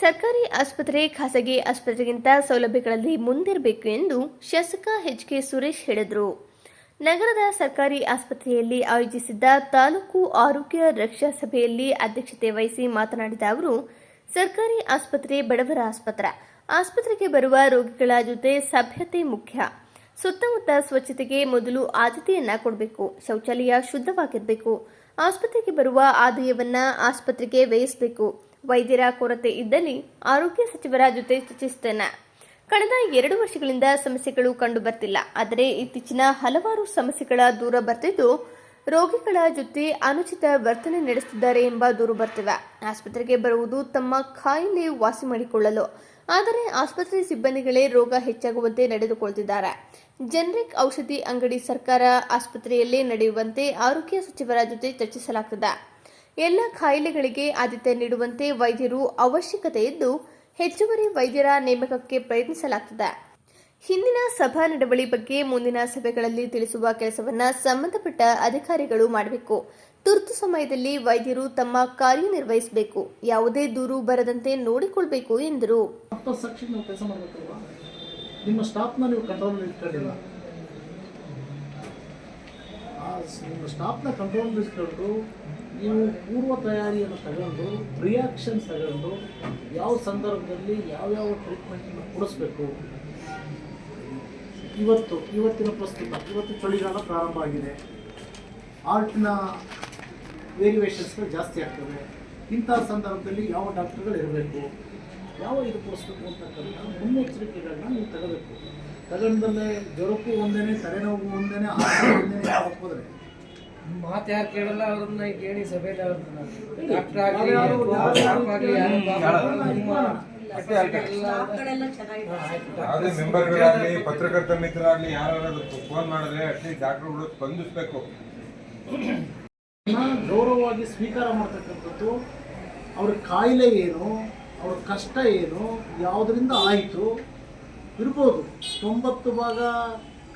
ಸರ್ಕಾರಿ ಆಸ್ಪತ್ರೆ, ಖಾಸಗಿ ಆಸ್ಪತ್ರೆಗಿಂತ ಸೌಲಭ್ಯಗಳಲ್ಲಿ ಮುಂದಿರಬೇಕು ಎಂದು ಶಾಸಕ ಎಚ್ ಕೆ ಸುರೇಶ್ ಹೇಳಿದರು. ನಗರದ ಸರ್ಕಾರಿ ಆಸ್ಪತ್ರೆಯಲ್ಲಿ ಆಯೋಜಿಸಿದ್ದ ತಾಲೂಕು ಆರೋಗ್ಯ ರಕ್ಷಾ ಸಭೆಯಲ್ಲಿ ಅಧ್ಯಕ್ಷತೆ ವಹಿಸಿ ಮಾತನಾಡಿದ ಅವರು, ಸರ್ಕಾರಿ ಆಸ್ಪತ್ರೆ ಬಡವರ ಆಸ್ಪತ್ರೆ. ಆಸ್ಪತ್ರೆಗೆ ಬರುವ ರೋಗಿಗಳ ಜೊತೆ ಸಭ್ಯತೆ ಮುಖ್ಯ. ಸುತ್ತಮುತ್ತ ಸ್ವಚ್ಛತೆಗೆ ಮೊದಲು ಆದ್ಯತೆಯನ್ನ ಕೊಡಬೇಕು, ಶೌಚಾಲಯ ಶುದ್ಧವಾಗಿರಬೇಕು, ಆಸ್ಪತ್ರೆಗೆ ಬರುವ ಆದಾಯವನ್ನ ಆಸ್ಪತ್ರೆಗೆ ವ್ಯಯಿಸಬೇಕು ವೈದ್ಯರ ಕೊರತೆ ಇದ್ದಲ್ಲಿ ಆರೋಗ್ಯ ಸಚಿವರ ಜೊತೆ ಚರ್ಚಿಸುತ್ತೇನೆ ಕಳೆದ ಎರಡು ವರ್ಷಗಳಿಂದ ಸಮಸ್ಯೆಗಳು ಕಂಡು ಬರ್ತಿಲ್ಲ ಆದರೆ ಇತ್ತೀಚಿನ ಹಲವಾರು ಸಮಸ್ಯೆಗಳ ದೂರ ಬರ್ತಿದ್ದು ರೋಗಿಗಳ ಜೊತೆ ಅನುಚಿತ ವರ್ತನೆ ನಡೆಸುತ್ತಿದ್ದಾರೆ ಎಂಬ ದೂರು ಬರ್ತಿವೆ. ಆಸ್ಪತ್ರೆಗೆ ಬರುವುದು ತಮ್ಮ ಕಾಯಿಲೆ ವಾಸಿ ಮಾಡಿಕೊಳ್ಳಲು. ಆದರೆ ಆಸ್ಪತ್ರೆ ಸಿಬ್ಬಂದಿಗಳೇ ರೋಗ ಹೆಚ್ಚಾಗುವಂತೆ ನಡೆದುಕೊಳ್ತಿದ್ದಾರೆ. ಜೆನರಿಕ್ ಔಷಧಿ ಅಂಗಡಿ ಸರ್ಕಾರ ಆಸ್ಪತ್ರೆಯಲ್ಲೇ ನಡೆಯುವಂತೆ ಆರೋಗ್ಯ ಸಚಿವರ ಜೊತೆ ಚರ್ಚಿಸಲಾಗುತ್ತದೆ ಎಲ್ಲ ಕಾಯಿಲೆಗಳಿಗೆ ಆದ್ಯತೆ ನೀಡುವಂತೆ ವೈದ್ಯರು ಅವಶ್ಯಕತೆ ಇದ್ದು ಹೆಚ್ಚುವರಿ ವೈದ್ಯರ ನೇಮಕಕ್ಕೆ ಪ್ರಯತ್ನಿಸಲಾಗುತ್ತದೆ ಹಿಂದಿನ ಸಭಾ ನಡವಳಿ ಬಗ್ಗೆ ಮುಂದಿನ ಸಭೆಗಳಲ್ಲಿ ತಿಳಿಸುವ ಕೆಲಸವನ್ನ ಸಂಬಂಧಪಟ್ಟ ಅಧಿಕಾರಿಗಳು ಮಾಡಬೇಕು. ತುರ್ತು ಸಮಯದಲ್ಲಿ ವೈದ್ಯರು ತಮ್ಮ ಕಾರ್ಯನಿರ್ವಹಿಸಬೇಕು. ಯಾವುದೇ ದೂರು ಬರದಂತೆ ನೋಡಿಕೊಳ್ಬೇಕು ಎಂದರು. ನಿಮ್ಮ ನೀವು ಕಂಟ್ರೋಲ್ ಇಟ್ಕೊಂಡಿಲ್ಲ. ಆ ಕಂಟ್ರೋಲ್ ಮಾಡಿಸ್ಕೊಂಡು ನೀವು ಪೂರ್ವ ತಯಾರಿಯನ್ನು ತಗೊಂಡು ರಿಯಾಕ್ಷನ್ ತಗೊಂಡು ಯಾವ ಸಂದರ್ಭದಲ್ಲಿ ಯಾವ್ಯಾವ ಟ್ರೀಟ್ಮೆಂಟನ್ನು ಕೊಡಿಸ್ಬೇಕು. ಇವತ್ತು, ಇವತ್ತಿನ ಪ್ರಸ್ತುತ, ಇವತ್ತು ಚಳಿಗಾಲ ಪ್ರಾರಂಭ ಆಗಿದೆ. ಆರ್ಟ್ನ ವೇರಿಯೇಷನ್ಸ್ಗಳು ಜಾಸ್ತಿ ಆಗ್ತವೆ. ಇಂಥ ಸಂದರ್ಭದಲ್ಲಿ ಯಾವ ಡಾಕ್ಟರ್ಗಳು ಇರಬೇಕು? ಯಾವ ಇದು ಕೊಡಿಸ್ಬೇಕು ಅಂತಕ್ಕಂಥ ಮುನ್ನೆಚ್ಚರಿಕೆಗಳನ್ನ ನೀವು ತಗೋಬೇಕು. ತಗೊಂಡಲ್ಲೇ ಜ್ವರಕ್ಕೂ ಒಂದೇನೆ ತಲೆನೋವು ಒಂದೇನೆ ಒಂದೇನೆ ಹೋದ್ರೆ? ಮಾತು ಯಾರು ಕೇಳಲ್ಲ ಅವ್ರನ್ನ ಕೇಳಿ ಸಭೆಯಲ್ಲಿ ಅವ್ರನ್ನ. ಡಾಕ್ಟರ್ ಆಗಲಿ ಯಾರು- ಯಾರು- ಆಗಲಿ ಯಾರು ಯಾರು- ಯಾವುದೇ ಮೆಂಬರ್ಗಳಾಗಲಿ ಪತ್ರಕರ್ತ ಮಿತ್ರರಾಗಲಿ ಯಾರಾದ್ರೂ ಫೋನ್ ಮಾಡಿದ್ರೆ ಅಟ್ಲೀಸ್ಟ್ ಡಾಕ್ಟರ್ಗಳು ಸ್ಪಂದಿಸಬೇಕು. ಗೌರವವಾಗಿ ಸ್ವೀಕಾರ ಮಾಡ್ತಕ್ಕಂಥದ್ದು ಅವ್ರ ಕಾಯಿಲೆ ಏನು ಅವ್ರ ಕಷ್ಟ ಏನು ಯಾವುದರಿಂದ ಆಯಿತು ಇರ್ಬೋದು. ತೊಂಬತ್ತು ಭಾಗ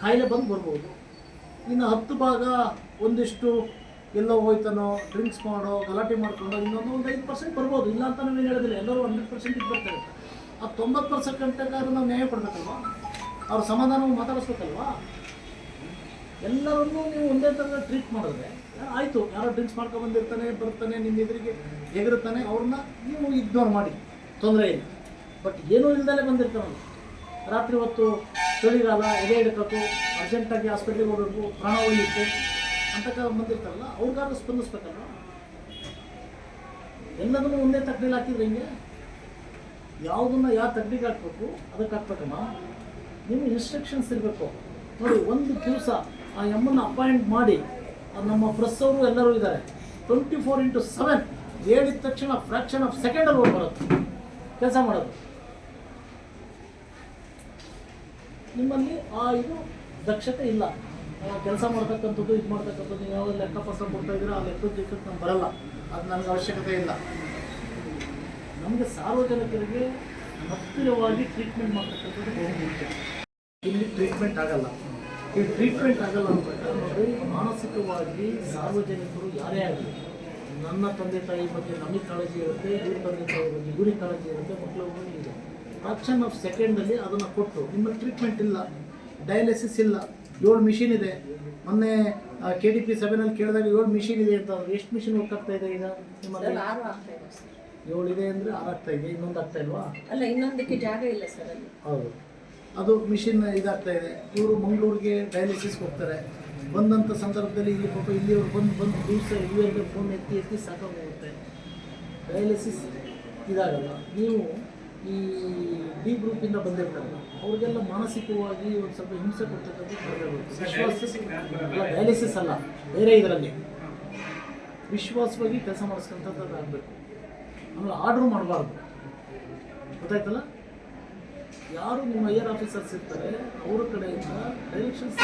ಕಾಯಿಲೆ ಬಂದು ಬರ್ಬೋದು. ಇನ್ನು ಹತ್ತು ಭಾಗ ಒಂದಿಷ್ಟು ಎಲ್ಲೋ ಹೋಯ್ತಾನೋ, ಡ್ರಿಂಕ್ಸ್ ಮಾಡೋ, ಗಲಾಟೆ ಮಾಡ್ಕೊಂಡು, ಇನ್ನೊಂದು ಒಂದು ಐದು ಪರ್ಸೆಂಟ್ ಬರ್ಬೋದು. ಇಲ್ಲ ಅಂತ ನಾವೇನು ಹೇಳೋದಿಲ್ಲ. ಎಲ್ಲರೂ ಹಂಡ್ರೆಡ್ ಪರ್ಸೆಂಟ್ ಇದು ಬರ್ತಾರೆ. ಆ ತೊಂಬತ್ತು ಪರ್ಸೆಂಟ್ ಗಂಟೆಗಾದ್ರೂ ನಾವು ನ್ಯಾಯ ಕೊಡಬೇಕಲ್ವಾ? ಅವ್ರ ಸಮಾಧಾನವಾಗಿ ಮಾತಾಡಿಸ್ಬೇಕಲ್ವಾ? ಎಲ್ಲರನ್ನೂ ನೀವು ಒಂದೇ ಥರ ಟ್ರೀಟ್ ಮಾಡಿದ್ರೆ ಆಯಿತು. ಯಾರೋ ಡ್ರಿಂಕ್ಸ್ ಮಾಡ್ಕೊಂಡು ಬಂದಿರ್ತಾನೆ, ಬರ್ತಾನೆ ನಿಮ್ಮ ಎದುರಿಗೆ ಹೇಗಿರ್ತಾನೆ ಅವ್ರನ್ನ ನೀವು ಇಗ್ನೋರ್ ಮಾಡಿ. ತೊಂದರೆ ಇಲ್ಲ. ಬಟ್ ಏನೂ ಇಲ್ದಲೇ ಬಂದಿರ್ತಾನಲ್ಲ ರಾತ್ರಿ ಹೊತ್ತು ಚಳಿಗಾಲ, ಎದೆ ಹಿಡ್ಕೋತು ಅರ್ಜೆಂಟಾಗಿ ಹಾಸ್ಪಿಟ್ಲಿಗೆ ಹೋಗಬೇಕು, ಪ್ರಾಣ ಉಳಿಯುತ್ತೆ ಅಂತ ಬಂದಿರ್ತಾರಲ್ಲ, ಅವ್ರಿಗಾದ್ರೂ ಸ್ಪಂದಿಸ್ಬೇಕಲ್ಲ ಎಲ್ಲದನ್ನು ಒಂದೇ ತಕ್ಕಡಿಲಿ ಹಾಕಿದ್ರೆ ಹಿಂಗೆ? ಯಾವುದನ್ನು ಯಾವ ತಕ್ಕಡಿಗೆ ಹಾಕ್ಬೇಕು, ಅದಕ್ಕೆ ಹಾಕ್ಬೇಕಮ್ಮ. ನಿಮ್ಮ ಇನ್ಸ್ಟ್ರಕ್ಷನ್ಸ್ ಇರಬೇಕು. ನೋಡಿ, ಒಂದು ದಿವಸ ಆ ಎಮ್ಮನ್ನ ಅಪಾಯಿಂಟ್ ಮಾಡಿ ನಮ್ಮ ಪ್ರೆಸ್ ಅವರು ಎಲ್ಲರೂ ಇದ್ದಾರೆ. ಟ್ವೆಂಟಿ ಫೋರ್ ಇಂಟು ಸೆವೆನ್ ಹೇಳಿದ ತಕ್ಷಣ ಫ್ರ್ಯಾಕ್ಷನ್ ಆಫ್ ಸೆಕೆಂಡಲ್ಲಿ ಹೋಗಿ ಬರುತ್ತೆ ಕೆಲಸ ಮಾಡೋದು. ನಿಮ್ಮಲ್ಲಿ ಆ ಇದು ದಕ್ಷತೆ ಇಲ್ಲ. ಕೆಲಸ ಮಾಡ್ತಕ್ಕಂಥದ್ದು, ಇದು ಮಾಡ್ತಕ್ಕಂಥದ್ದು, ನೀವು ಯಾವ ಲೆಕ್ಕ ಪತ್ರ ಕೊಡ್ತಾ ಇದ್ದೀರಾ, ಆ ಲೆಕ್ಕದ ಲೆಕ್ಕಕ್ಕೆ ನಾನು ಬರಲ್ಲ. ಅದು ನನಗೆ ಅವಶ್ಯಕತೆ ಇಲ್ಲ. ನಮಗೆ ಸಾರ್ವಜನಿಕರಿಗೆ ಹತ್ತಿರವಾಗಿ ಟ್ರೀಟ್ಮೆಂಟ್ ಮಾಡ್ತಕ್ಕಂಥದ್ದು ಬಹು ಮುಖ್ಯ. ಇಲ್ಲಿ ಟ್ರೀಟ್ಮೆಂಟ್ ಆಗಲ್ಲ. ಈ ಟ್ರೀಟ್ಮೆಂಟ್ ಆಗಲ್ಲ ಅಂತಕ್ಕಂಥದ್ದು ಮಾನಸಿಕವಾಗಿ ಸಾರ್ವಜನಿಕರು ಯಾರೇ ಆಗಲಿ, ನನ್ನ ತಂದೆ ತಾಯಿ ಬಗ್ಗೆ ನಮಗೆ ಕಾಳಜಿ ಇರುತ್ತೆ, ಇವ್ರ ತಂದೆ ತಾಯಿ ಬಗ್ಗೆ, ಇವ್ರಿಗೆ ಕಾಳಜಿ ಇರುತ್ತೆ ಮಕ್ಕಳು ಇದೆ. ಫ್ರಾಕ್ಷನ್ ಆಫ್ ಸೆಕೆಂಡಲ್ಲಿ ಅದನ್ನು ಕೊಟ್ಟು ನಿಮ್ಮ ಟ್ರೀಟ್ಮೆಂಟ್ ಇಲ್ಲ ಡಯಾಲಿಸಿಸ್ ಇಲ್ಲ ಏಳು ಮಿಷಿನ್ ಇದೆ. ಮೊನ್ನೆ ಕೆ ಡಿ ಪಿ ಸಭೆನಲ್ಲಿ ಕೇಳಿದಾಗ ಏಳು ಮಿಷಿನ್ ಇದೆ ಅಂತ. ಎಷ್ಟು ಮಿಷಿನ್ ವರ್ಕ್ ಆಗ್ತಾ ಇದೆ ಈಗ ನಿಮ್ಮಲ್ಲಿ. ಏಳು ಇದೆ ಅಂದರೆ ಆರು ಆಗ್ತಾ ಇದೆ ಇನ್ನೊಂದು ಆಗ್ತಾ ಇಲ್ವಾ? ಅಲ್ಲ ಇನ್ನೊಂದಕ್ಕೆ ಜಾಗ ಇಲ್ಲ ಸರ್ ಅಲ್ಲಿ. ಹೌದು. ಅದು ಮಿಷಿನ್ ಇದಾಗ್ತಾ ಇದೆ. ಇವರು ಮಂಗಳೂರಿಗೆ ಡಯಾಲಿಸಿಸ್ ಹೋಗ್ತಾರೆ. ಬಂದಂಥ ಸಂದರ್ಭದಲ್ಲಿ ಇಲ್ಲಿ ಪಾಪ ಇಲ್ಲಿ ಅವ್ರು ಬಂದು ಬಂದು ದಿವಸ ಇಲ್ಲಿವರೆಗೆ ಫೋನ್ ಎತ್ತಿ ಎತ್ತಿ ಸಾಕಾಗೋಗುತ್ತೆ. ಡಯಾಲಿಸಿಸ್ ಇದಾಗಲ್ಲ. ನೀವು ಈ ಡಿ ಗ್ರೂಪಿಂದ ಬಂದಿರ್ತಾರೆ. ಅವ್ರಿಗೆಲ್ಲ ಮಾನಸಿಕವಾಗಿ ಒಂದು ಸ್ವಲ್ಪ ಹಿಂಸೆ ಕೊಡ್ತಕ್ಕಂಥ ವಿಶ್ವಾಸ ಅಲ್ಲ ಡಯಾಲಿಸಿಸ್ ಅಲ್ಲ, ಬೇರೆ ಇದರಲ್ಲಿ. ವಿಶ್ವಾಸವಾಗಿ ಕೆಲಸ ಮಾಡಿಸ್ಕೊಂಥದ್ದು ಆಗಬೇಕು. ಆಮೇಲೆ ಆರ್ಡ್ರ್ ಮಾಡಬಾರ್ದು. ಗೊತ್ತಾಯ್ತಲ್ಲ? ಯಾರು ನಿಮ್ಮ ಐಯರ್ ಆಫೀಸರ್ಸ್ ಇರ್ತಾರೆ, ಅವ್ರ ಕಡೆಯಿಂದ ಡೈರೆಕ್ಷನ್ಸ್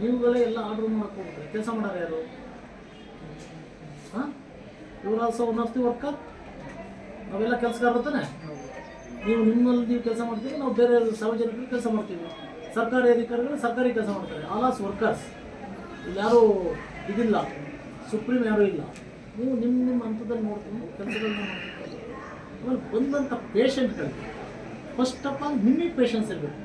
ನೀವುಗಳೇ ಎಲ್ಲ ಆರ್ಡ್ರ್ ಮಾಡಕ್ಕೆ ಹೋಗ್ತಾರೆ ಕೆಲಸ ಮಾಡೋರು ಯಾರು? ಹಾಂ? ಇವ್ರು also one of the worker ನಾವೆಲ್ಲ ಕೆಲಸಗಾರರು ತಾನೆ ನೀವು ನಿಮ್ಮಲ್ಲಿ ನೀವು ಕೆಲಸ ಮಾಡ್ತೀವಿ, ನಾವು ಬೇರೆ ಸಾರ್ವಜನಿಕರಿಗೆ ಕೆಲಸ ಮಾಡ್ತೀವಿ. ಸರ್ಕಾರಿ ಅಧಿಕಾರಿಗಳು ಸರ್ಕಾರಿ ಕೆಲಸ ಮಾಡ್ತಾರೆ. ಆಲ್ ಆಸ್ ವರ್ಕರ್ಸ್ ಯಾರೂ ಇದಿಲ್ಲ. ಸುಪ್ರೀಂ ಯಾರೂ ಇಲ್ಲ. ನೀವು ನಿಮ್ಮ ನಿಮ್ಮ ಹಂತದಲ್ಲಿ ನೋಡ್ಕೊಂಡು ಕೆಲಸಗಳನ್ನ ಮಾಡ್ತೀವಿ ಆಮೇಲೆ ಬಂದಂಥ ಪೇಷಂಟ್ಗಳಿಗೆ ಫಸ್ಟ್ ಆಫ್ ಆಲ್ ನಿಮಗೆ ಪೇಷನ್ಸ್ ಇರಬೇಕು.